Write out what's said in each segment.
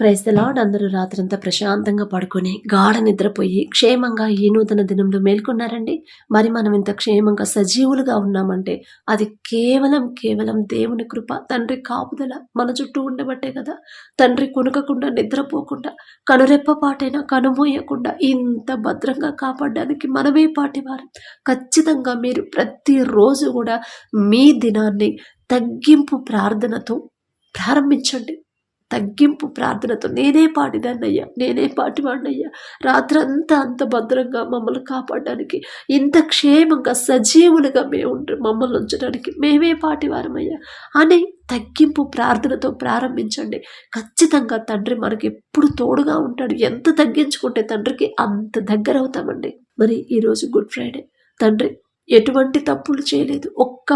Praise the Lord అందరూ రాత్రంతా ప్రశాంతంగా పడుకొని గాఢ నిద్రపోయి క్షేమంగా ఈ నూతన దినంలో మేల్కొన్నారండి. మరి మనం ఇంత క్షేమంగా సజీవులుగా ఉన్నామంటే అది కేవలం కేవలం దేవుని కృప తండ్రి కాపుదల మన చుట్టూ ఉండబట్టే కదా. తండ్రి కొనుకకుండా నిద్రపోకుండా కనురెప్పపాటైనా కనుమోయకుండా ఇంత భద్రంగా కాపాడడానికి మనమే పాటివారు. ఖచ్చితంగా మీరు ప్రతిరోజు కూడా మీ దినాన్ని తగ్గింపు ప్రార్థనతో ప్రారంభించండి. తగ్గింపు ప్రార్థనతో నేనే పాటిదాన్నయ్యా నేనే పాటివాడినయ్యా రాత్రంతా అంత భద్రంగా మమ్మల్ని కాపాడడానికి ఇంత క్షేమంగా సజీవులుగా మేము మమ్మల్ని ఉంచడానికి మేమే పాటివారమయ్యా అని తగ్గింపు ప్రార్థనతో ప్రారంభించండి. ఖచ్చితంగా తండ్రి మనకి ఎప్పుడు తోడుగా ఉంటాడు. ఎంత తగ్గించుకుంటే తండ్రికి అంత దగ్గర అవుతామండి మరి ఈరోజు గుడ్ ఫ్రైడే. తండ్రి ఎటువంటి తప్పులు చేయలేదు. ఒక్క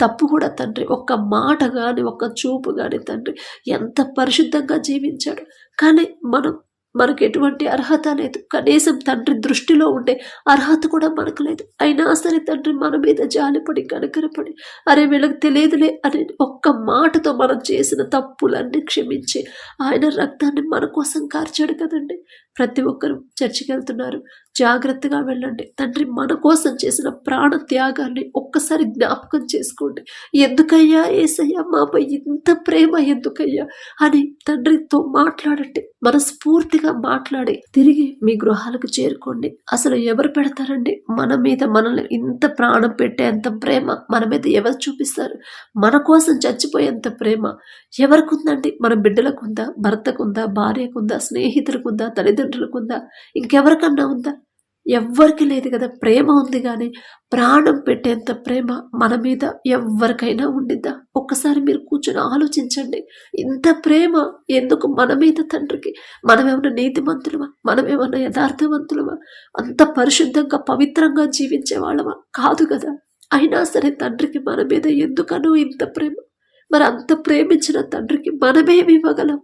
తప్పు కూడా తండ్రి. ఒక్క మాట కానీ ఒక్క చూపు కానీ తండ్రి ఎంత పరిశుద్ధంగా జీవించాడు. కానీ మనం మనకు ఎటువంటి అర్హత లేదు. కనీసం తండ్రి దృష్టిలో ఉండే అర్హత కూడా మనకు లేదు. అయినా సరే తండ్రి మన మీద జాలిపడి కనకరపడి అరే వీళ్ళకి తెలియదులే అని ఒక్క మాటతో మనం చేసిన తప్పులన్నీ క్షమించి ఆయన రక్తాన్ని మన కోసం కార్చాడు కదండి. ప్రతి ఒక్కరు చర్చికి వెళ్తున్నారు. జాగ్రత్తగా వెళ్ళండి. తండ్రి మన కోసం చేసిన ప్రాణ త్యాగాన్ని ఒక్కసారి జ్ఞాపకం చేసుకోండి. ఎందుకయ్యా ఏసయ్యా మాపై ఇంత ప్రేమ ఎందుకయ్యా అని తండ్రితో మాట్లాడండి. మనస్ఫూర్తిగా మాట్లాడి తిరిగి మీ గృహాలకు చేరుకోండి. అసలు ఎవరు పెడతారండి? మన మీద మనల్ని ఇంత ప్రాణం పెట్టేంత ప్రేమ మన మీద ఎవరు చూపిస్తారు? మన కోసం చచ్చిపోయేంత ప్రేమ ఎవరికి ఉందండి మన బిడ్డలకు ఉందా భర్తకు ఉందా భార్యకు ఉందా స్నేహితులకు ఉందా తల్లిదండ్రులకు ఉందా ఇంకెవరికన్నా ఉందా? ఎవ్వరికి లేదు కదా. ప్రేమ ఉంది కానీ ప్రాణం పెట్టేంత ప్రేమ మన మీద ఎవరికైనా ఉండిద్దా? ఒక్కసారి మీరు కూర్చొని ఆలోచించండి. ఇంత ప్రేమ ఎందుకు మన మీద తండ్రికి? మనమేమన్నా నీతిమంతులమా? మనమేమన్నా యథార్థవంతులమా? అంత పరిశుద్ధంగా పవిత్రంగా జీవించే వాళ్ళమా? కాదు కదా. అయినా సరే తండ్రికి మన మీద ఎందుకనో ఇంత ప్రేమ? మరి అంత ప్రేమించిన తండ్రికి మనమేమి ఇవ్వగలం?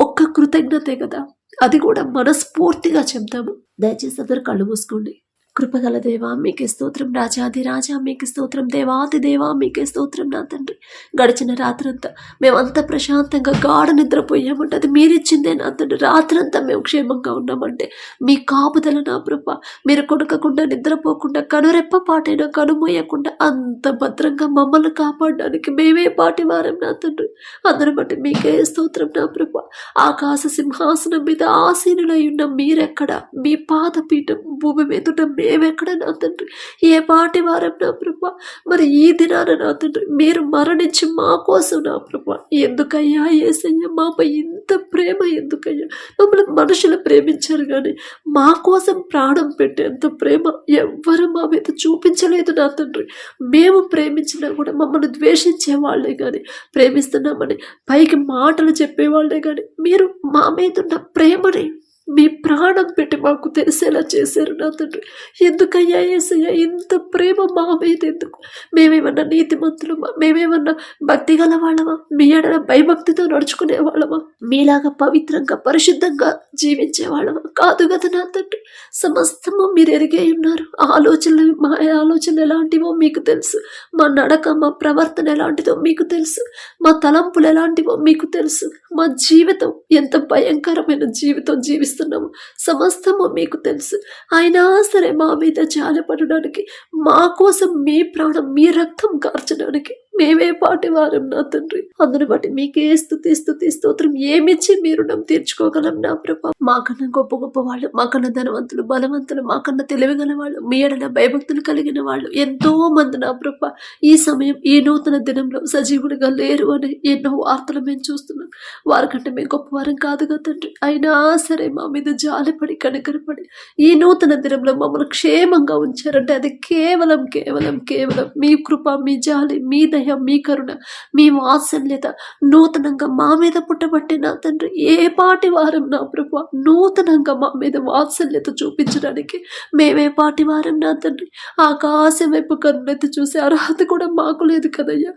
ఒక్క కృతజ్ఞతే కదా. అది కూడా మనస్ఫూర్తిగా చెప్తాము. దయచేసి అందరు కళ్ళు మూసుకోండి. కృపగల దేవా మీకే స్తోత్రం రాజాది రాజా మీకే స్తోత్రం దేవాది దేవా మీకే స్తోత్రం నా తండ్రి. గడిచిన రాత్రంతా మేమంతా ప్రశాంతంగా గాఢ నిద్రపోయామంటే అది మీరిచ్చిందే నా తండ్రి. రాత్రంతా మేము క్షేమంగా ఉన్నామంటే మీ కాపుదల నా కృప మీరు కొడకకుండా నిద్రపోకుండా కనురెప్ప పాటైనా కనుమోయకుండా అంత భద్రంగా మమ్మల్ని కాపాడడానికి మేమే పాటివారం నా తండ్రి. అందరం బట్టి మీకే స్తోత్రం నా ప్రభ. ఆకాశ సింహాసనం మీద ఆసీనులై ఉన్న మీరెక్కడ? మీ పాదపీఠం భూమి మీదుట మేమెక్కడ నా తండ్రి? ఏ పాటి వారం నా ప్రభ? మరి ఈ దినాన నా తండ్రి మీరు మరణించి మా కోసం నా ప్రభ. ఎందుకయ్యా ఏసయ్యా మాపై ఇంత ప్రేమ ఎందుకయ్యా? మమ్మల్ని మనుషులు ప్రేమించారు కానీ మా కోసం ప్రాణం పెట్టేంత ప్రేమ ఎవ్వరు మా మీద చూపించలేదు నా తండ్రి. మేము ప్రేమించినా కూడా మమ్మల్ని ద్వేషించే వాళ్ళే కానీ ప్రేమిస్తున్నామని పైకి మాటలు చెప్పేవాళ్ళే కానీ మీరు మా మీద ఉన్న ప్రేమని మీ ప్రాణం పెట్టి మాకు తెలిసేలా చేశారు నా తండ్రి. ఎందుకయ్యా ఏసయ్యా ఇంత ప్రేమ మా మీద ఎందుకు? మేమేమన్నా నీతిమంతులమా? మేమేమన్నా భక్తి గల వాళ్ళమా మీ ఎడల భయభక్తితో నడుచుకునే వాళ్ళమా? మీలాగా పవిత్రంగా పరిశుద్ధంగా జీవించే వాళ్ళమా? కాదు కదా నా తండ్రి. సమస్తము మీరు ఎరిగే ఉన్నారు. ఆలోచనలు మా ఆలోచనలు ఎలాంటివో మీకు తెలుసు. మా నడక మా ప్రవర్తన ఎలాంటిదో మీకు తెలుసు. మా తలంపులు ఎలాంటివో మీకు తెలుసు. మా జీవితం ఎంత భయంకరమైన జీవితం జీవిస్తుంది. చేస్తున్నాము సమస్తము మీకు తెలుసు. అయినా సరే మా మీద జాలపడడానికి మా కోసం మీ ప్రాణం మీ రక్తం కార్చడానికి మేమే పాటి వారం నా తండ్రి. అందుని బట్టి మీకే స్థుతి స్థుతి స్తోత్రం ఏమిచ్చి మీరు రుణం తీర్చుకోగలం నా ప్రభా. మాకన్నా గొప్ప గొప్ప వాళ్ళు మాకన్నా ధనవంతులు బలవంతులు మాకన్నా తెలివిగల వాళ్ళు మీ ఎడల భయభక్తులు కలిగిన వాళ్ళు ఎంతో మంది నా ప్రభా. ఈ సమయం ఈ నూతన దినంలో సజీవుడిగా లేరు అని ఎన్నో వార్తలు మేము చూస్తున్నాం. వారికంటే మేము గొప్పవారం కాదుగా తండ్రి. అయినా సరే మా మీద జాలిపడి కనికరపడి ఈ నూతన దినంలో మమ్మల్ని క్షేమంగా ఉంచారంటే అది కేవలం కేవలం కేవలం మీ కృప మీ జాలి మీ దయ మీ కరుణ మీ వాత్సల్యత నూతనంగా మా మీద పుట్టబట్టే నా తండ్రి. ఏ పాటి వారం నా ప్రభు నూతనంగా మా మీద వాత్సల్యత చూపించడానికి మేమే పాటి వారం నా తండ్రి. ఆకాశం వైపు కన్నులెత్తి చూసే అర్హత కూడా మాకు లేదు కదయ్యా.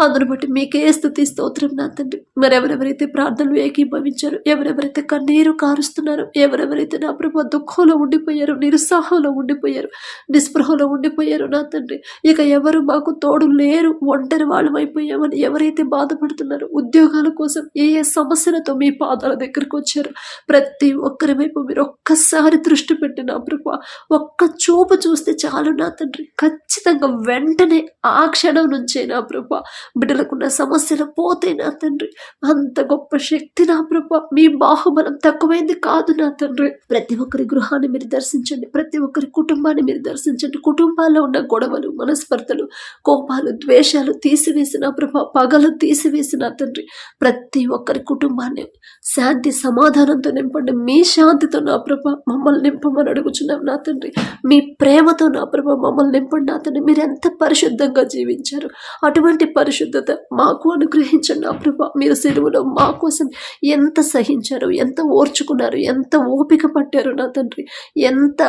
అందును బట్టి మీకే స్థుతి స్తోత్రం నా తండ్రి. మరి ఎవరెవరైతే ప్రార్థనలు ఏకీభవించారు ఎవరెవరైతే కన్నీరు కారుస్తున్నారు ఎవరెవరైతే నా ప్రభు దుఃఖంలో ఉండిపోయారు నిరుత్సాహంలో ఉండిపోయారు నిస్పృహలో ఉండిపోయారు నా తండ్రి ఇక ఎవరు మాకు తోడు లేరు ఒంటరి వాళ్ళం అయిపోయామని ఎవరైతే బాధపడుతున్నారో ఉద్యోగాల కోసం ఏ ఏ సమస్యలతో మీ పాదాల దగ్గరకు వచ్చారు ప్రతి ఒక్కరి వైపు మీరు ఒక్కసారి దృష్టి పెట్టి నా ప్రభు ఒక్క చూపు చూస్తే చాలు నా తండ్రి. ఖచ్చితంగా వెంటనే ఆ క్షణం నుంచే నా ప్రభు బిడ్డలకున్న సమస్యలు పోతే నా తండ్రి. అంత గొప్ప శక్తి నా ప్రభు. మీ బాహుబలం తక్కువైంది కాదు నా తండ్రి. ప్రతి ఒక్కరి గృహాన్ని మీరు దర్శించండి. ప్రతి ఒక్కరి కుటుంబాన్ని మీరు దర్శించండి. కుటుంబాల్లో ఉన్న గొడవలు మనస్పర్ధలు కోపాలు ద్వేషాలు తీసివేసిన ప్రభ. పగలు తీసివేసిన తండ్రి. ప్రతి ఒక్కరి కుటుంబాన్ని శాంతి సమాధానంతో నింపండి. మీ శాంతితో నా ప్రభ మమ్మల్ని నింపమని అడుగుచున్నాం నా తండ్రి. మీ ప్రేమతో నా ప్రభ మమ్మల్ని నింపండి నా తండ్రి. మీరు ఎంత పరిశుద్ధంగా జీవించారు. అటువంటి పరిశుద్ధత మాకు అనుగ్రహించండి నా ప్రభ. మీరు సెలవులో మా కోసం ఎంత సహించారు ఎంత ఓర్చుకున్నారు ఎంత ఓపిక పట్టారు నా తండ్రి. ఎంత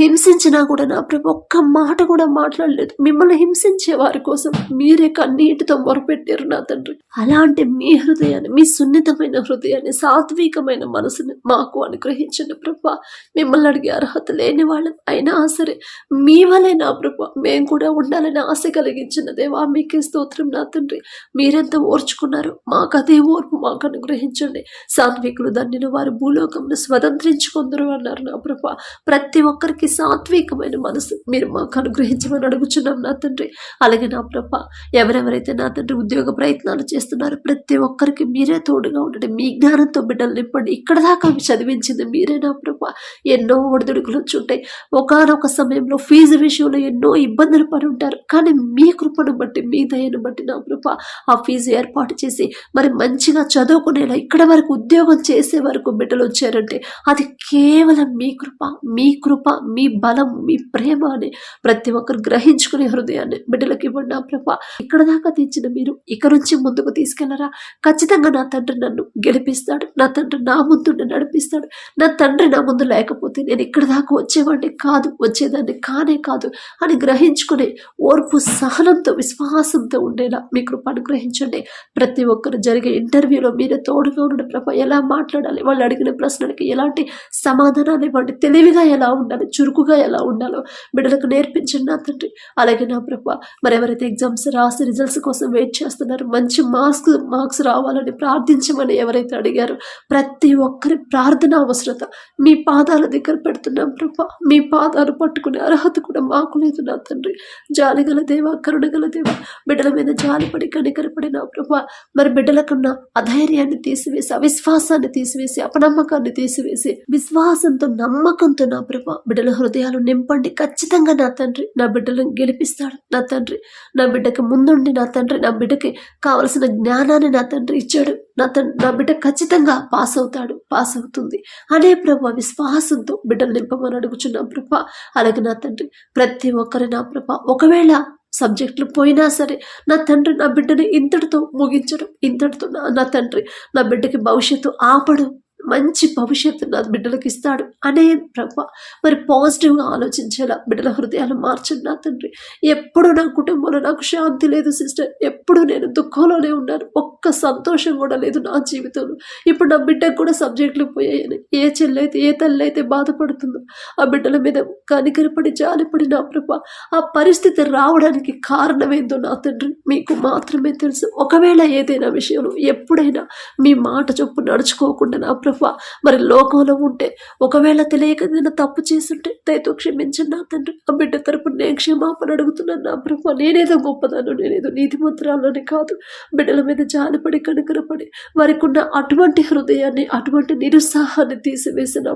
హింసించినా కూడా నా ప్రభు ఒక్క మాట కూడా మాట్లాడలేదు. మిమ్మల్ని హింసించే వారి కోసం మీరే కన్నీటితో మొరపెట్టారు నా తండ్రి. అలాంటి మీ హృదయాన్ని మీ సున్నితమైన హృదయాన్ని సాత్వికమైన మనసుని మాకు అనుగ్రహించండి ప్రభా. మిమ్మల్ని అడిగే అర్హత లేని వాళ్ళం అయినా సరే మీ వలే నా ప్రభా. మేము కూడా ఉండాలని ఆశ కలిగించిన దేవా మీకే స్తోత్రం నా తండ్రి. మీరెంత ఓర్చుకున్నారు మాకు అదే ఓర్పు మాకు అనుగ్రహించండి. సాత్వికులు దానిని వారు భూలోకంలో స్వతంత్రించుకుందరు అన్నారు నా ప్రభు. ప్రతి ఒక్కరికి సాత్వికమైన మనసు. మీరు మాకు అనుగ్రహించమని అడుగుచున్నాం నా తండ్రి. అలాగే నా ప్రభ ఎవరెవరైతే నా తండ్రి ఉద్యోగ ప్రయత్నాలు చేస్తున్నారో ప్రతి ఒక్కరికి మీరే తోడుగా ఉండండి. మీ జ్ఞానంతో బిడ్డలు నింపండి. ఇక్కడ దాకా చదివించింది మీరే నా ప్రభ. ఎన్నో ఒడిదుడుకులు వచ్చుంటాయి. ఒకనొక సమయంలో ఫీజు విషయంలో ఎన్నో ఇబ్బందులు పడి ఉంటారు. కానీ మీ కృపను బట్టి మీ దయను బట్టి నా ప్రభ ఆ ఫీజు ఏర్పాటు చేసి మరి మంచిగా చదువుకునేలా ఇక్కడ వరకు ఉద్యోగం చేసే వరకు బిడ్డలు వచ్చారంటే అది కేవలం మీ కృప మీ కృప మీ బలం మీ ప్రేమ అని ప్రతి ఒక్కరు గ్రహించుకునే హృదయాన్ని బిడ్డలకు ఇవ్వండి నా ప్రభ. ఇక్కడ దాకా తెచ్చిన మీరు ఇక నుంచి ముందుకు తీసుకెళ్ళరా? ఖచ్చితంగా నా తండ్రి నన్ను గెలిపిస్తాడు. నా తండ్రి నా ముందు నడిపిస్తాడు. నా తండ్రి నా ముందు లేకపోతే నేను ఇక్కడ దాకా వచ్చేవాడిని కాదు వచ్చేదాన్ని కానే కాదు అని గ్రహించుకునే ఓర్పు సహనంతో విశ్వాసంతో ఉండేలా మీ కృప అనుగ్రహించండి. ప్రతి ఒక్కరు జరిగే ఇంటర్వ్యూలో మీరే తోడుగా ఉండడం ప్రభ. ఎలా మాట్లాడాలి? వాళ్ళు అడిగిన ప్రశ్నలకి ఎలాంటి సమాధానాలు ఇవ్వండి? తెలివిగా ఎలా ఉండాలి? చురుకుగా ఎలా ఉండాలో బిడ్డలకు నేర్పించండి నా తండ్రి. అలాగే నా ప్రభ మరి ఎవరైతే ఎగ్జామ్స్ రాసి రిజల్ట్స్ కోసం వెయిట్ చేస్తున్నారో మంచి మార్క్స్ మార్క్స్ రావాలని ప్రార్థించమని ఎవరైతే అడిగారో ప్రతి ఒక్కరి ప్రార్థన అవసరత మీ పాదాల దగ్గర పెడుతున్నాం ప్రభా. మీ పాదాలు పట్టుకునే అర్హత కూడా మాకు లేదు నా తండ్రి. జాలిగల దేవ కరుణగల దేవ బిడ్డల మీద జాలిపడి కనికరపడి నా ప్రభా మరి బిడ్డలకున్న అధైర్యాన్ని తీసివేసి అవిశ్వాసాన్ని తీసివేసి అపనమ్మకాన్ని తీసివేసి విశ్వాసంతో నమ్మకంతో నా ప్రభా బిడ్డలు హృదయాలు నింపండి. ఖచ్చితంగా నా తండ్రి నా బిడ్డలను గెలిపిస్తాడు. నా తండ్రి నా బిడ్డకి ముందుండి నా తండ్రి నా బిడ్డకి కావలసిన జ్ఞానాన్ని నా తండ్రి ఇచ్చాడు. నా తండ్రి నా బిడ్డ ఖచ్చితంగా పాస్ అవుతాడు పాస్ అవుతుంది. అనే ప్రభ విశ్వాసంతో బిడ్డలు నింపమని అడుగుచున్నాం ప్రభ. అలాగే నా తండ్రి ప్రతి ఒక్కరి నా ప్రభ. ఒకవేళ సబ్జెక్టులు పోయినా సరే నా తండ్రి నా బిడ్డని ఇంతటితో ముగించడం ఇంతటితో నా నా తండ్రి నా బిడ్డకి భవిష్యత్తు ఆపడం మంచి భవిష్యత్తు నా బిడ్డలకు ఇస్తాడు అనే ప్రభ మరి పాజిటివ్గా ఆలోచించేలా బిడ్డల హృదయాలు మార్చండి నా తండ్రి. ఎప్పుడు నా కుటుంబంలో నాకు శాంతి లేదు సిస్టర్. ఎప్పుడు నేను దుఃఖంలోనే ఉన్నాను. ఒక్క సంతోషం కూడా లేదు నా జీవితంలో. ఇప్పుడు నా బిడ్డకు కూడా సబ్జెక్టులు పోయాయని. ఏ చెల్లైతే ఏ తల్లి అయితే బాధపడుతుందో ఆ బిడ్డల మీద కనికరపడి జాలిపడి నా ప్రభ ఆ పరిస్థితి రావడానికి కారణమేందో నా తండ్రి మీకు మాత్రమే తెలుసు. ఒకవేళ ఏదైనా విషయంలో ఎప్పుడైనా మీ మాట చొప్పు నడుచుకోకుండా నా ప్రభ మరి లోకంలో ఉంటే ఒకవేళ తెలియక నేను తప్పు చేస్తుంటే దయతో క్షమించండి నా తండ్రి. ఆ బిడ్డ తరపు నేను క్షమాపణ అడుగుతున్నాను నా ప్రభు. నేనేదో గొప్పదాను నేనేదో నీతి నీతిమంత్రాలని కాదు. బిడ్డల మీద జాలిపడి కనుకరపడి వారికి ఉన్న అటువంటి హృదయాన్ని అటువంటి నిరుత్సాహాన్ని తీసివేసిన నా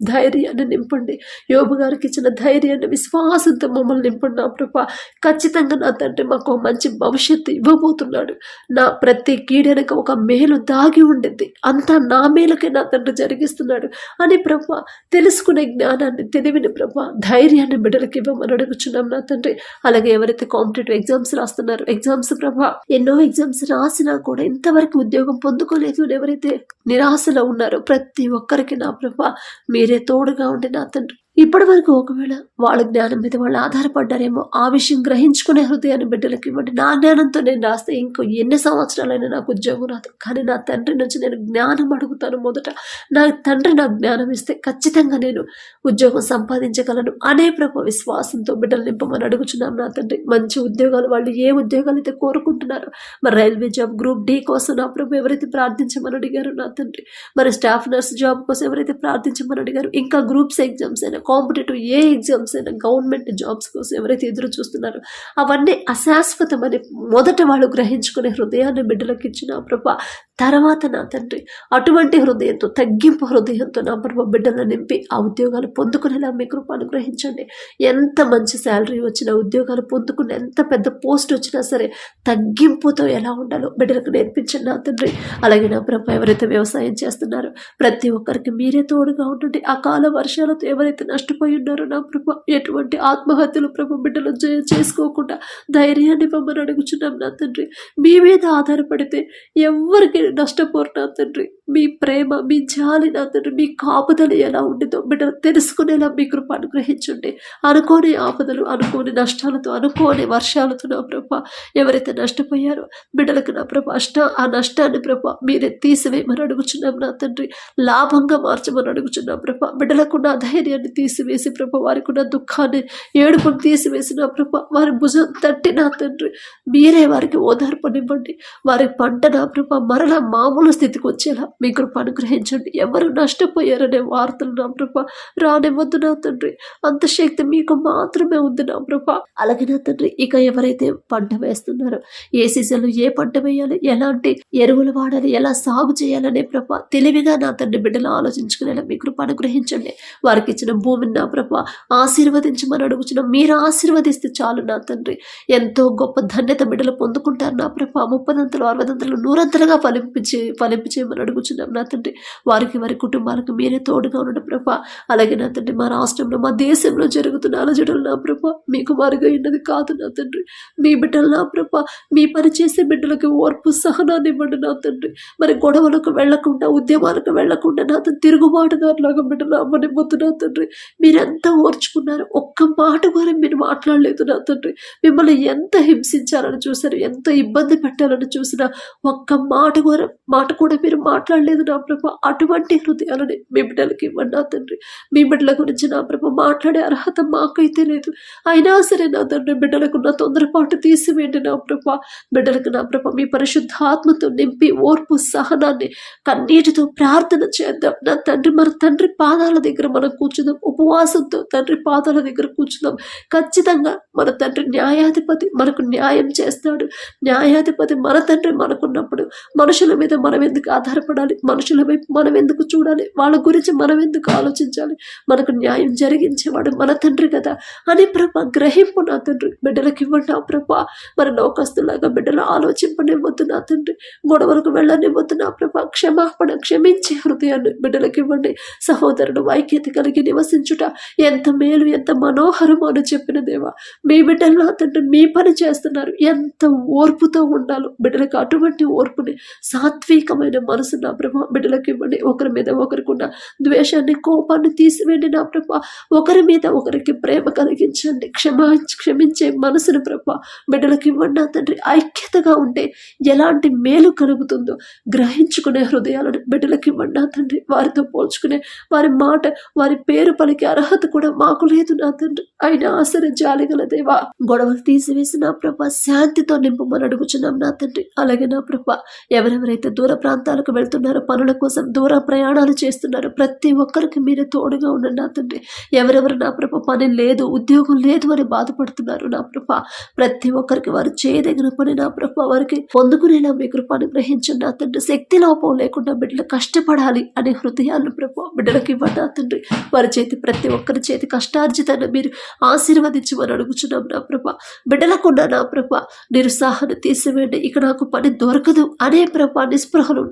ధైర్యాన్ని నింపండి. యోబు గారికి ఇచ్చిన ధైర్యాన్ని విశ్వాసంతో మమ్మల్ని నింపండి నా ప్రభా. ఖచ్చితంగా నా తండ్రి మాకు మంచి భవిష్యత్తు ఇవ్వబోతున్నాడు. నా ప్రతి కీడనక ఒక మేలు దాగి ఉండింది. అంతా నా మేలకే నా తండ్రి జరిగిస్తున్నాడు అని ప్రభా తెలుసుకునే జ్ఞానాన్ని తెలివిని ప్రభ ధైర్యాన్ని బిడ్డలకి ఇవ్వమని అడుగుచున్నాం నా తండ్రి. అలాగే ఎవరైతే కాంపిటేటివ్ ఎగ్జామ్స్ రాస్తున్నారు ఎగ్జామ్స్ ప్రభా ఎన్నో ఎగ్జామ్స్ రాసినా కూడా ఇంతవరకు ఉద్యోగం పొందుకోలేదు అని ఎవరైతే నిరాశలో ఉన్నారో ప్రతి ఒక్కరికి నా ప్రభా మీ తోడుగా ఉండి నా తండ్రి ఇప్పటి వరకు ఒకవేళ వాళ్ళ జ్ఞానం మీద వాళ్ళు ఆధారపడ్డారేమో ఆ విషయం గ్రహించుకునే హృదయాన్ని బిడ్డలకి ఇవ్వండి. నా జ్ఞానంతో నేను రాస్తే ఇంకో ఎన్ని సంవత్సరాలైనా నాకు ఉద్యోగం రాదు. కానీ నా తండ్రి నుంచి నేను జ్ఞానం అడుగుతాను మొదట. నా తండ్రి నాకు జ్ఞానం ఇస్తే ఖచ్చితంగా నేను ఉద్యోగం సంపాదించగలను అనే ప్రభు విశ్వాసంతో బిడ్డలు నింపమని అడుగుచున్నాం నా తండ్రి. మంచి ఉద్యోగాలు వాళ్ళు ఏ ఉద్యోగాలు అయితే కోరుకుంటున్నారో మరి రైల్వే జాబ్ గ్రూప్ డి కోసం నా ప్రభు ఎవరైతే ప్రార్థించమని అడిగారు నా తండ్రి. మరి స్టాఫ్ నర్స్ జాబ్ కోసం ఎవరైతే ప్రార్థించమని అడిగారు ఇంకా గ్రూప్స్ ఎగ్జామ్స్ అయినా కాంపిటేటివ్ ఏ ఎగ్జామ్స్ అయినా గవర్నమెంట్ జాబ్స్ కోసం ఎవరైతే ఎదురు చూస్తున్నారో అవన్నీ అశాశ్వతమని మొదట వాళ్ళు గ్రహించుకునే హృదయాన్ని బిడ్డలకు ఇచ్చిన ప్రభా తర్వాత నా తండ్రి అటువంటి హృదయంతో తగ్గింపు హృదయంతో నా ప్రభు బిడ్డలను నింపి ఆ ఉద్యోగాలు పొందుకునేలా మీ కృప అనుగ్రహించండి. ఎంత మంచి శాలరీ వచ్చినా ఉద్యోగాలు పొందుకున్న ఎంత పెద్ద పోస్ట్ వచ్చినా సరే తగ్గింపుతో ఎలా ఉండాలో బిడ్డలకు నేర్పించండి నా తండ్రి. అలాగే నా ప్రభు ఎవరైతే వ్యవసాయం చేస్తున్నారో ప్రతి ఒక్కరికి మీరే తోడుగా ఉండండి. అకాల వర్షాలతో ఎవరైతే నష్టపోయి ఉన్నారో నా ప్రభు ఎటువంటి ఆత్మహత్యలు ప్రభు బిడ్డలు చేసుకోకుండా ధైర్యాన్ని ఇవ్వమని అడుగుచున్నాం నా తండ్రి. మీ మీద ఆధారపడితే ఎవరికి నష్టపోరు నా తండ్రి మీ ప్రేమ మీ జాలి నా మీ కాపుదలు ఎలా ఉండిందో బిడ్డలు తెలుసుకునేలా మీ కృప అనుగ్రహించండి. అనుకోని ఆపదలు అనుకోని నష్టాలతో అనుకోని వర్షాలతో నా ప్రభ ఎవరైతే నష్టపోయారో బిడ్డలకు నా ప్రభ అష్ట ఆ నష్టాన్ని ప్రభ మీరే తీసివేయమని అడుగుచున్నాం నా తండ్రి. లాభంగా మార్చమని అడుగుచున్నాం ప్రభ. బిడ్డలకు నా ధైర్యాన్ని తీసివేసి ప్రభ వారికి ఉన్న దుఃఖాన్ని ఏడుపును తీసివేసి నా ప్రభ వారి భుజం తట్టి నా తండ్రి. మీరే వారికి ఓదార్పనివ్వండి. వారి పంట నా ప్రభ మరలా మామూలు స్థితికి వచ్చేలా మీ కృప అనుగ్రహించండి. ఎవరు నష్టపోయారనే వార్తలు నా ప్రభ. రానివ్వద్దు నా తండ్రి. అంత శక్తి మీకు మాత్రమే ఉంది నా ప్రభ. అలాగే నా తండ్రి ఇక ఎవరైతే పంట వేస్తున్నారో ఏ సీజన్లో ఏ పంట వేయాలి ఎలాంటి ఎరువులు వాడాలి ఎలా సాగు చేయాలనే ప్రభ తెలివిగా నా తండ్రి బిడ్డలు ఆలోచించుకునేలా మీ కృప అనుగ్రహించండి. వారికి ఇచ్చిన భూమిని నా ప్రభ ఆశీర్వదించమని అడుగుచున్న మీరు ఆశీర్వదిస్తే చాలు నా తండ్రి. ఎంతో గొప్ప ధన్యత బిడ్డలు పొందుకుంటారు నా ప్రభ. ముప్పదంతలు అరవదంతలు నూరంతలుగా ఫలింపించి ఫలింపు చేయమని అడుగుచున్నాం నా తండ్రి వారికి వారి కుటుంబాలకు మీరే తోడుగా ఉండడం ప్రభా. అలాగే నా తండ్రి మా రాష్ట్రంలో మా దేశంలో జరుగుతున్న అలజడులు నా ప్రభా. మీకు మారుగా ఉన్నది కాదు నా తండ్రి. మీ బిడ్డలు నా ప్రభా. మీ పని చేసే బిడ్డలకి ఓర్పు సహనాన్ని ఇవ్వండి నా తండ్రి. మరి గొడవలకు వెళ్ళకుండా ఉద్యమాలకు వెళ్ళకుండా నా తండ్రి తిరుగుబాటుదారులాగా బిడ్డలు అమ్మనివ్వద్దు నా తండ్రి. మీరెంత ఓర్చుకున్నారు ఒక్క మాట మరి మీరు మాట్లాడలేదు నా తండ్రి. మిమ్మల్ని ఎంత హింసించాలని చూశారు ఎంత ఇబ్బంది పెట్టాలని చూసినా ఒక్క మాట కూడా మాట కూడా మీరు మాట్లాడలేదు నా ప్రభ. అటువంటి హృదయాలని మీ బిడ్డలకి ఇవ్వండి నా తండ్రి. మీ బిడ్డల గురించి నా ప్రభ మాట్లాడే అర్హత మాకైతే లేదు. అయినా సరే నా తండ్రి బిడ్డలకు ఉన్న తొందరపాటు తీసివేయండి నా ప్రభ. బిడ్డలకు నా ప్రభ మీ పరిశుద్ధాత్మతో నింపి ఓర్పు సహనాన్ని కన్నీటితో ప్రార్థన చేద్దాం. నా తండ్రి మన తండ్రి పాదాల దగ్గర మనం కూర్చుందాం. ఉపవాసంతో తండ్రి పాదాల దగ్గర కూర్చుందాం. ఖచ్చితంగా మన తండ్రి న్యాయాధిపతి మనకు న్యాయం చేస్తాడు. న్యాయాధిపతి మన తండ్రి మనకున్నప్పుడు మనుషుల మీద మనం ఎందుకు ఆధారపడాలి? మనుషుల వైపు మనం ఎందుకు చూడాలి? వాళ్ళ గురించి మనం ఎందుకు ఆలోచించాలి? మనకు న్యాయం జరిగించేవాడు మన తండ్రి కదా అని ప్రభ గ్రహింపు నా తండ్రి. బిడ్డలకు ఇవ్వండి ఆ ప్రభ. మరి లోకస్తులాగా బిడ్డలు ఆలోచింపనివ్వద్దు నా తండ్రి. గొడవలకు వెళ్ళనివ్వద్దు నా ప్రభ. క్షమాపణ క్షమించే హృదయాన్ని బిడ్డలకు ఇవ్వండి. సహోదరుడు ఐక్యత కలిగి నివసించుట ఎంత మేలు ఎంత మనోహరము అని చెప్పిన దేవా. మీ బిడ్డలు నా తండ్రి మీ పని చేస్తున్నారు. ఎంత ఓర్పుతో ఉండాలో బిడ్డలకు అటువంటి ఓర్పుని సాత్వికమైన మనసు నా ప్రభా బిడ్డలకు ఇవ్వండి. ఒకరి మీద ఒకరికున్న ద్వేషాన్ని కోపాన్ని తీసివేయండి నా ప్రభా. ఒకరి మీద ఒకరికి ప్రేమ కలిగించండి. క్షమా క్షమించే మనసును ప్రభా బిడ్డలకు ఇవ్వండి నా తండ్రి. ఐక్యతగా ఉంటే ఎలాంటి మేలు కలుగుతుందో గ్రహించుకునే హృదయాలను బిడ్డలకు ఇవ్వండి నా తండ్రి. వారితో పోల్చుకునే వారి మాట వారి పేరు పలికే అర్హత కూడా మాకు లేదు నా తండ్రి. అయినా ఆసరి జాలిగల దేవా గొడవలు తీసివేసి నా ప్రభా శాంతితో నింపమని అడుగుచున్నాం నా తండ్రి. అలాగే నా ప్రభా ఎవరెవరైతే దూర ప్రాంతాలకు వెళ్తున్నారు పనుల కోసం దూర ప్రయాణాలు చేస్తున్నారు. ప్రతి ఒక్కరికి మీరు తోడుగా ఉండండి నా తండ్రి. ఎవరెవరు నా ప్రభ పని లేదు ఉద్యోగం లేదు అని బాధపడుతున్నారు నా ప్రభ. ప్రతి ఒక్కరికి వారు చేయదగిన పని నా ప్రభ. వారికి పొందుకునేలా మీ కృపను గ్రహించండి నా తండ్రి. శక్తి లోపం లేకుండా బిడ్డలు కష్టపడాలి అనే హృదయాలను ప్రభు బిడ్డలకు ఇవ్వండి నా తండ్రి. వారి చేతి ప్రతి ఒక్కరి చేతి కష్టార్జితాన్ని మీరు ఆశీర్వదించమని అడుగుచున్నాం నా ప్రభ. బిడ్డలకున్న నా ప్రభ నిరుత్సాహాన్ని తీసివేయండి. ఇక నాకు పని దొరకదు అనే ప్రభ నిస్పృహలు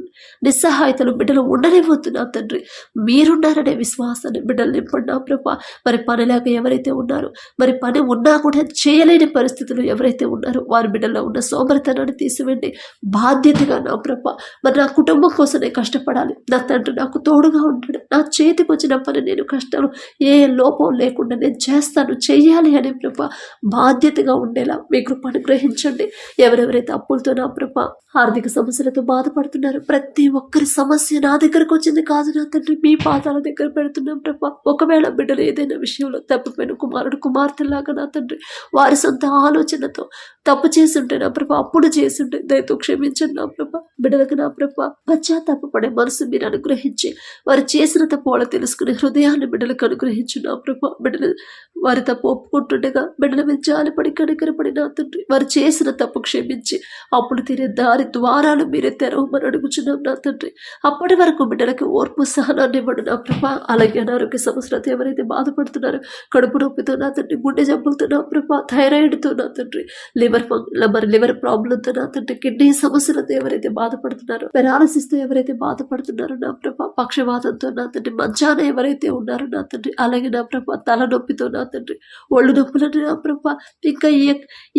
నిస్సహాయతలు బిడ్డలు ఉండనివ్వద్దు నా తండ్రి. మీరున్నారనే విశ్వాసాన్ని బిడ్డలు నింపండి ప్రభా. మరి పని లేక ఎవరైతే ఉన్నారో మరి పని ఉన్నా కూడా చేయలేని పరిస్థితులు ఎవరైతే ఉన్నారో వారి బిడ్డల్లో ఉన్న సోమరితనాన్ని తీసివేయండి. బాధ్యతగా నా ప్రభ. మరి నా కుటుంబం కోసం నేను కష్టపడాలి. నా తండ్రి నాకు తోడుగా ఉంటాడు నా చేతికి వచ్చిన పని నేను కష్టాలు ఏ లోపం లేకుండా నేను చేస్తాను చేయాలి అనే ప్రభ. బాధ్యతగా ఉండేలా మీ కృపను గ్రహించండి. ఎవరెవరైతే అప్పులతో నా ప్రభ ఆర్థిక సమస్యలతో బాధపడుతున్నారు ప్రతి ఒక్క ఒక్కరి సమస్య నా దగ్గరకు వచ్చింది కాదు నా తండ్రి. మీ పాదాల దగ్గర పెడుతున్నాం ప్రభా. ఒకవేళ బిడ్డలు ఏదైనా విషయంలో తప్పిపోయిన కుమారుడు కుమార్తెలాగా నా తండ్రి. వారి సొంత ఆలోచనతో తప్పు చేసుంటే నా ప్రభా అప్పుడు చేసుంటే దయతో క్షమించండి నా ప్రభా. బిడ్డలకు నా ప్రభా పశ్చాత్తాపడే మనసు మీరు అనుగ్రహించి వారు చేసిన తప్పు వాళ్ళు తెలుసుకునే హృదయాన్ని బిడ్డలకు అనుగ్రహించు నా ప్రభా. బిడ్డలు వారి తప్పు ఒప్పుకుంటుండగా బిడ్డల మీద జాలిపడి కనికరపడి నా తండ్రి. వారు చేసిన తప్పు క్షమించి అప్పుడు తినే దారి ద్వారాలు మీరే తెరవమని అడుగుచున్నాం నా తండ్రి. అప్పటి వరకు బిడ్డలకి ఓర్పు సహనాన్ని ఇవ్వండి నా ప్రభ. అలాగే అనారోగ్య సమస్యలతో ఎవరైతే బాధపడుతున్నారో కడుపు నొప్పితో నా తండ్రి గుండె జబ్బులతో నా ప్రభ థైరాయిడ్తో నా తండ్రి లివర్ మరి లివర్ ప్రాబ్లంతో నా తండ్రి కిడ్నీ సమస్యలతో ఎవరైతే బాధపడుతున్నారో పెరాలసిస్తో ఎవరైతే బాధపడుతున్నారో నా ప్రభ పక్షవాతంతో నా తండ్రి మంచాన ఎవరైతే ఉన్నారో నా తండ్రి అలాగే నా ప్రభ తలనొప్పితో నా తండ్రి ఒళ్ళు నొప్పులను నా ప్రభ ఇంకా ఏ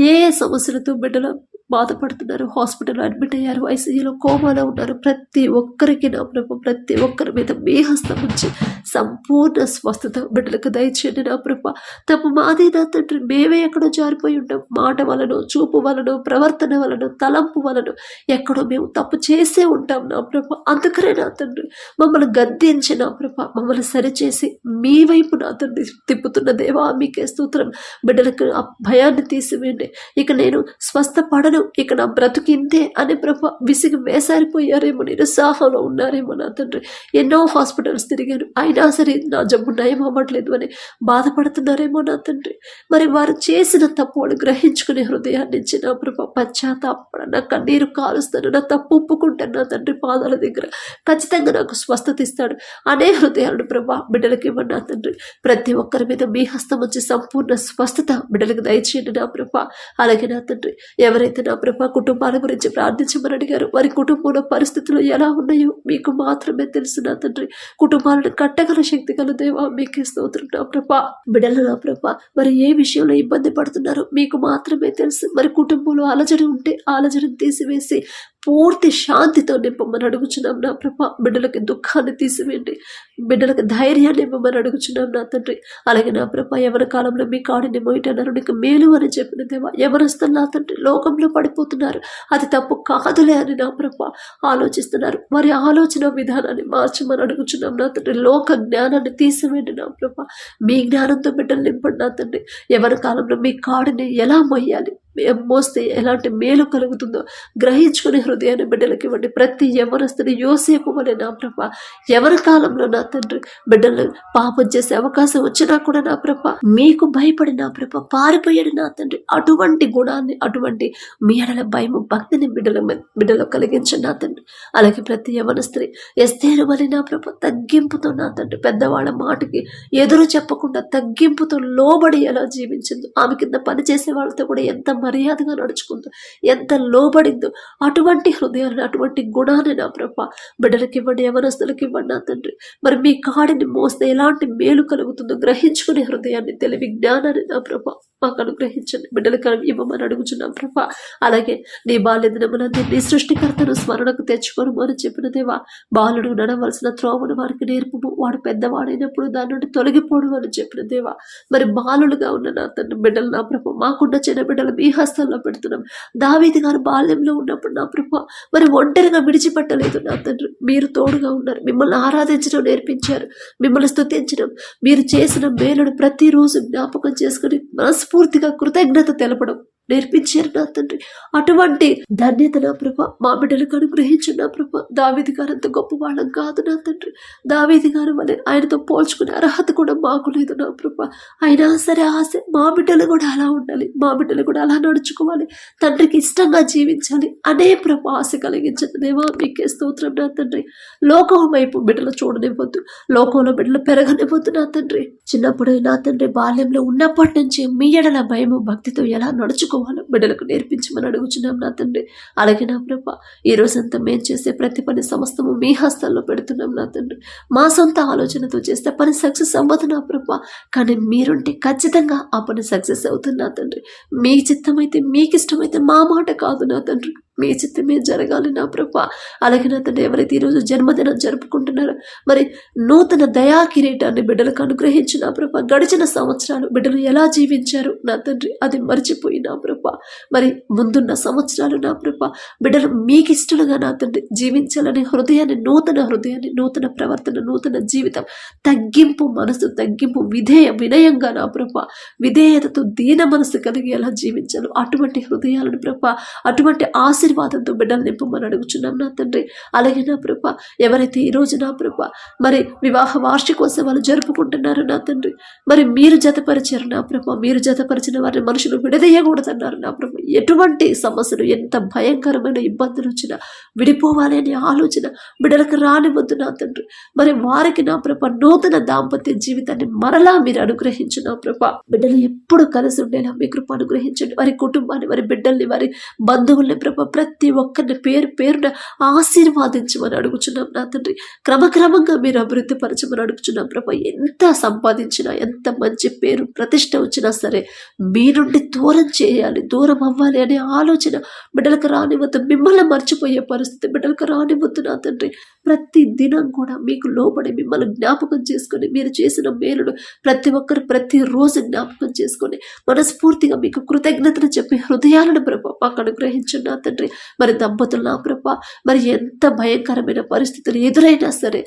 ఏ సమస్యలతో బిడ్డల బాధపడుతున్నారు. హాస్పిటల్లో అడ్మిట్ అయ్యారు. ఐసీయూలో కోమాలో ఉన్నారు. ప్రతి ఒక్కరికి నా ప్రభు ప్రతి ఒక్కరి మీద మీ హస్తం ఉంచి సంపూర్ణ స్వస్థత బిడ్డలకు దయచేయండి నా ప్రభ. తమ మాదే నా తండ్రి. మేమే ఎక్కడో జారిపోయి ఉంటాం. మాట వలన చూపు వలన ప్రవర్తన వలన తలంపు వలన ఎక్కడో మేము తప్పు చేసే ఉంటాం నా ప్రభ. అందుకనే నా తండ్రి మమ్మల్ని గద్దించి నా ప్రభ మమ్మల్ని సరిచేసి మీ వైపు నా తండ్రి తిప్పుతున్న దేవా మీకే స్తోత్రం. బిడ్డలకు ఆ భయాన్ని తీసివేయండి. ఇక నేను స్వస్థపడను ఇక నా బ్రతుకింతే అని ప్రభ విసిగి వేసారిపోయారేమో. నిరుత్సాహంలో ఉన్నారేమో నా తండ్రి. ఎన్నో హాస్పిటల్స్ తిరిగాను. అయినా సరే నా జబ్బు నయం అవ్వట్లేదు అని బాధపడుతున్నారేమో నా తండ్రి. మరి వారు చేసిన తప్పు వాళ్ళు గ్రహించుకునే హృదయాన్ని ఇచ్చి నా ప్రభ పశ్చాత్తాపడ నా కన్నీరు కాలుస్తాను నా తప్పు ఒప్పుకుంటాను నా తండ్రి పాదాల దగ్గర. ఖచ్చితంగా నాకు స్వస్థత ఇస్తాడు. అనే హృదయాలను ప్రభా బిడ్డలకి ఇవ్వన్నా తండ్రి. ప్రతి ఒక్కరి మీద మీ హస్తం వచ్చి సంపూర్ణ స్వస్థత బిడ్డలకు దయచేయండి నా ప్రభ. అలాగే నా తండ్రి. ఎవరైతే నా ప్రభ కుటుంబాల గురించి ప్రార్థించమని అడిగారు. వారి కుటుంబంలో పరిస్థితులు ఎలా ఉన్నాయో మీకు మాత్రమే తెలుసు నా తండ్రి. కుటుంబాలను కట్టగల శక్తి గల దేవా మీకే స్తోత్రం నా ప్రభ. బిడ్డలు నా ప్రభ మరి ఏ విషయంలో ఇబ్బంది పడుతున్నారు మీకు మాత్రమే తెలుసు. మరి కుటుంబంలో అలజడి ఉంటే ఆ అలజడిని తీసివేసి పూర్తి శాంతితో నింపమని అడుగుచున్నాం నా ప్రభ. బిడ్డలకి దుఃఖాన్ని తీసివేయండి. బిడ్డలకు ధైర్యాన్ని ఇవ్వమని అడుగుచున్నాం నా తండ్రి. అలాగే నా ప్రభ ఎవరి కాలంలో మీ కాడిని మోయటన్నారు నీకు మేలు అని చెప్పిన దేవా ఎవరొస్తారు నా తండ్రి లోకంలో పడిపోతున్నారు. అది తప్పు కాదులే అని నా ప్రభ ఆలోచిస్తున్నారు. వారి ఆలోచన విధానాన్ని మార్చమని అడుగుచున్నాం నా తండ్రి. లోక జ్ఞానాన్ని తీసివేయండి నా ప్రభ. మీ జ్ఞానంతో బిడ్డలు నింపండి నా తండ్రి. ఎవరి కాలంలో మీ కాడిని ఎలా మొయ్యాలి మోస్తే ఎలాంటి మేలు కలుగుతుందో గ్రహించుకునే హృదయాన్ని బిడ్డలకి ఇవ్వండి. ప్రతి యవనస్తుని యోసేపు వలె నా ప్రభ ఎవరి కాలంలో నా తండ్రి బిడ్డలు పాపం చేసే అవకాశం వచ్చినా కూడా నా ప్రభ మీకు భయపడి నా ప్రభ పారిపోయాడు నా తండ్రి. అటువంటి గుణాన్ని అటువంటి మీ ఎడల భయము భక్తిని బిడ్డల బిడ్డలు బిడ్డలో కలిగించండి నా తండ్రి. అలాగే ప్రతి యవనస్త్రీ ఎస్తేరు వలె నా ప్రభ తగ్గింపుతో నా తండ్రి పెద్దవాళ్ళ మాటకి ఎదురు చెప్పకుండా తగ్గింపుతో లోబడి ఎలా జీవించిందో ఆమె కింద పని చేసే వాళ్ళతో కూడా ఎంత మర్యాదగా నడుచుకుందో ఎంత లోబడిందో అటువంటి హృదయాన్ని అటువంటి గుణాన్ని నా ప్రభ బిడ్డలకి ఇవ్వండి యవనస్తులకి ఇవ్వండి నా తండ్రి. మరి మీ కాడిని మోస్తే ఎలాంటి మేలు కలుగుతుందో గ్రహించుకునే హృదయాన్ని తెలివి జ్ఞానాన్ని నా ప్రభ. మాకు అనుగ్రహించండి. బిడ్డలకు ఇవ్వమని అడుగుచున్నాం ప్రభ. అలాగే నీ బాల్య దినమునందు నీ సృష్టికర్తను స్మరణకు తెచ్చుకోను అని చెప్పిన దేవా బాలుడు నడవలసిన త్రోవను వారికి నేర్పుము. వాడు పెద్దవాడైనప్పుడు దాని నుండి తొలగిపోవడం అని చెప్పిన దేవా మరి బాలుడుగా ఉన్న నా తండ్రి బిడ్డలు నా ప్రభ మాకున్న చిన్న బిడ్డలు మీ హస్తంలో పెడుతున్నాం. దావీది గారు బాల్యంలో ఉన్నప్పుడు నా ప్రభ మరి ఒంటరిగా విడిచిపెట్టలేదు నా తండ్రి. మీరు తోడుగా ఉన్నారు. మిమ్మల్ని ఆరాధించడం నేర్పించారు. మిమ్మల్ని స్తుతించడం. మీరు చేసిన మేలును ప్రతిరోజు జ్ఞాపకం చేసుకుని మనస్ఫూర్తిగా కృతజ్ఞత తెలపడం. నేర్పించారు నా తండ్రి. అటువంటి ధన్యత నా ప్రభ. మా బిడ్డలకు అనుగ్రహించు నా ప్రభ. దావేది గారు అంత గొప్ప వాళ్ళం కాదు నా తండ్రి. దావేది గారు వలె ఆయనతో పోల్చుకునే అర్హత కూడా మాకు లేదు నా ప్రభ. అయినా సరే ఆశ మా బిడ్డలు కూడా అలా ఉండాలి. మా బిడ్డలు కూడా అలా నడుచుకోవాలి. తండ్రికి ఇష్టంగా జీవించాలి. అనే ప్రభ ఆశ కలిగించండి. దేవా మీకే స్తోత్రం నా తండ్రి. లోకం వైపు బిడ్డలు చూడనివ్వద్దు. లోకంలో బిడ్డలు పెరగనివ్వద్దు నా తండ్రి. చిన్నప్పుడు నా తండ్రి బాల్యంలో ఉన్నప్పటి నుంచి మీ ఎడల భయము భక్తితో ఎలా నడుచుకో నడుచుకోవాలో బిడ్డలకు నేర్పించమని అడుగుచున్నాం నా తండ్రి. అలాగే నా ప్రభ ఈ రోజంతా మేము చేసే ప్రతి పని సమస్తము మీ హస్తాల్లో పెడుతున్నాం నా తండ్రి. మా సొంత ఆలోచనతో చేస్తే పని సక్సెస్ అవ్వదు నా ప్రభ. కానీ మీరుంటే ఖచ్చితంగా ఆ పని సక్సెస్ అవుతుంది నా తండ్రి. మీ చిత్తమైతే మీకు ఇష్టమైతే మా మాట కాదు నా తండ్రి. మీ చిత్తమే జరగాలి నా ప్రభ. అలాగే నా తండ్రి ఎవరైతే ఈరోజు జన్మదినం జరుపుకుంటున్నారో మరి నూతన దయా కిరీటాన్ని బిడ్డలకు అనుగ్రహించు నా ప్రభ. గడిచిన సంవత్సరాలు బిడ్డలు ఎలా జీవించారు నా తండ్రి అది మర్చిపోయి నా ప్రభా. మరి ముందున్న సంవత్సరాలు నా ప్రభ బిడ్డలు మీకు ఇష్టలుగా నా తండ్రి జీవించాలని హృదయాన్ని నూతన హృదయాన్ని నూతన ప్రవర్తన నూతన జీవితం తగ్గింపు మనసు తగ్గింపు విధేయ వినయంగా నా ప్రభ విధేయతతో దీన మనసు కలిగి ఎలా జీవించాలో అటువంటి హృదయాలను ప్రభా అటువంటి ఆశ ఆశీర్వాదంతో బిడ్డలు నింపమని అడుగుచున్నాం నా తండ్రి. అలాగే నా ప్రభ ఎవరైతే ఈ రోజు నా ప్రభ మరి వివాహ వార్షికోత్సవాలు జరుపుకుంటున్నారు నా తండ్రి మరి మీరు జతపరిచారు నా ప్రభ మీరు జతపరిచిన వారిని మనుషులు విడదీయకూడదన్నారు నా ప్రభ. ఎటువంటి సమస్యలు ఎంత భయంకరమైన ఇబ్బందులు వచ్చినా విడిపోవాలి అనే ఆలోచన బిడ్డలకు రానివద్దు నా తండ్రి. మరి వారికి నా ప్రభ నూతన దాంపత్య జీవితాన్ని మరలా మీరు అనుగ్రహించు నా ప్రభ. బిడ్డలు ఎప్పుడు కలిసి ఉండేలా మీ కృప అనుగ్రహించండి. వారి కుటుంబాన్ని వారి బిడ్డల్ని వారి బంధువుల్ని ప్రభ ప్రతి ఒక్కరిని పేరు పేరున ఆశీర్వాదించమని అడుగుచున్నాం నా తండ్రి. క్రమక్రమంగా మీరు అభివృద్ధి పరచమని అడుగుచున్నాం ప్రభా. ఎంత సంపాదించినా ఎంత మంచి పేరు ప్రతిష్ట వచ్చినా సరే మీ నుండి దూరం చేయాలి దూరం అవ్వాలి అనే ఆలోచన బిడ్డలకు రానివద్దు మిమ్మల్ని మర్చిపోయే పరిస్థితి బిడ్డలకు రానివద్దు నా తండ్రి. ప్రతి దినం కూడా మీకు లోబడి మిమ్మల్ని జ్ఞాపకం చేసుకొని మీరు చేసిన మేలుడు ప్రతి ఒక్కరు ప్రతి రోజు జ్ఞాపకం చేసుకొని మనస్ఫూర్తిగా మీకు కృతజ్ఞతను చెప్పి హృదయాలను ప్రభా మాకు అనుగ్రహించండి తండ్రి. మరి దంపతులు నా ప్రభా మరి ఎంత భయంకరమైన పరిస్థితులు ఎదురైనా సరే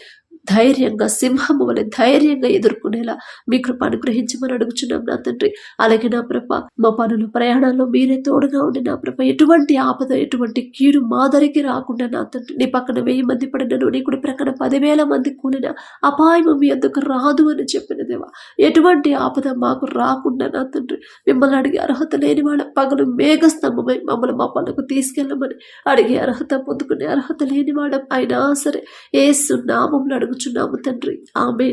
ధైర్యంగా సింహము వలె ధైర్యంగా ఎదుర్కొనేలా మీ కృప అనుగ్రహించమని అడుగుచున్నాం నా తండ్రి. అలాగే నా ప్రభ మా పనులు ప్రయాణాల్లో మీరే తోడుగా ఉండి నా ప్రభ ఎటువంటి ఆపద ఎటువంటి కీడు మాదరికి రాకుండా నా తండ్రి. నీ పక్కన వెయ్యి మంది పడినను నీ కుడి ప్రక్కన పదివేల మంది కూలిన అపాయం మీ ఎందుకు రాదు అని చెప్పిన దేవా ఎటువంటి ఆపద మాకు రాకుండా నా తండ్రి. మిమ్మల్ని అడిగే అర్హత లేని వాళ్ళ పగలు మేఘస్తంభమై మమ్మల్ని మా పనులకు తీసుకెళ్ళమని అడిగే అర్హత పొందుకునే అర్హత లేని వాడం అయినా సరే ఏసు నామంలో అడుగుచున్నాము తండ్రి. ఆమె